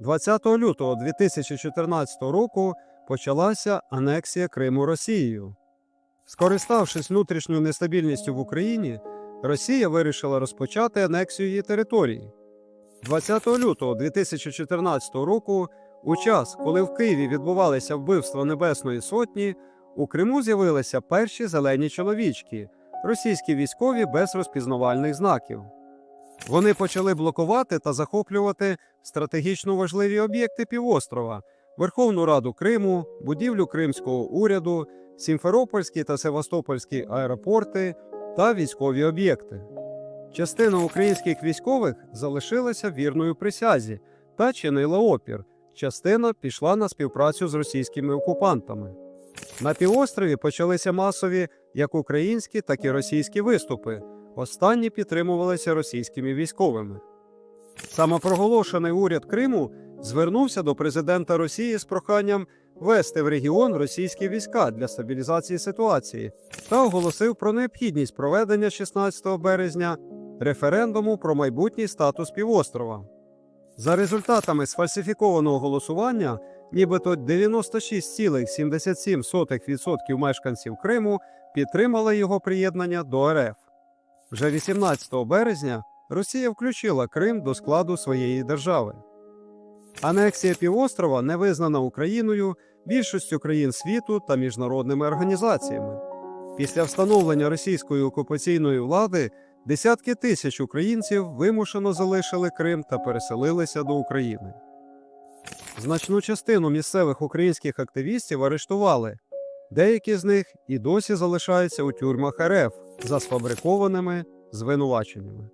20 лютого 2014 року почалася анексія Криму Росією. Скориставшись внутрішньою нестабільністю в Україні, Росія вирішила розпочати анексію її території. 20 лютого 2014 року, у час, коли в Києві відбувалися вбивства Небесної Сотні, у Криму з'явилися перші зелені чоловічки, російські військові без розпізнавальних знаків. Вони почали блокувати та захоплювати стратегічно важливі об'єкти півострова, Верховну Раду Криму, будівлю Кримського уряду, Сімферопольські та Севастопольські аеропорти та військові об'єкти. Частина українських військових залишилася вірною присязі та чинила опір. Частина пішла на співпрацю з російськими окупантами. На півострові почалися масові як українські, так і російські виступи. Останні підтримувалися російськими військовими. Самопроголошений уряд Криму звернувся до президента Росії з проханням вести в регіон російські війська для стабілізації ситуації та оголосив про необхідність проведення 16 березня референдуму про майбутній статус півострова. За результатами сфальсифікованого голосування, нібито 96,77% мешканців Криму підтримали його приєднання до РФ. Вже 18 березня Росія включила Крим до складу своєї держави. Анексія півострова не визнана Україною, більшістю країн світу та міжнародними організаціями. Після встановлення російської окупаційної влади десятки тисяч українців вимушено залишили Крим та переселилися до України. Значну частину місцевих українських активістів арештували. Деякі з них і досі залишаються у тюрмах РФ за сфабрикованими звинуваченнями.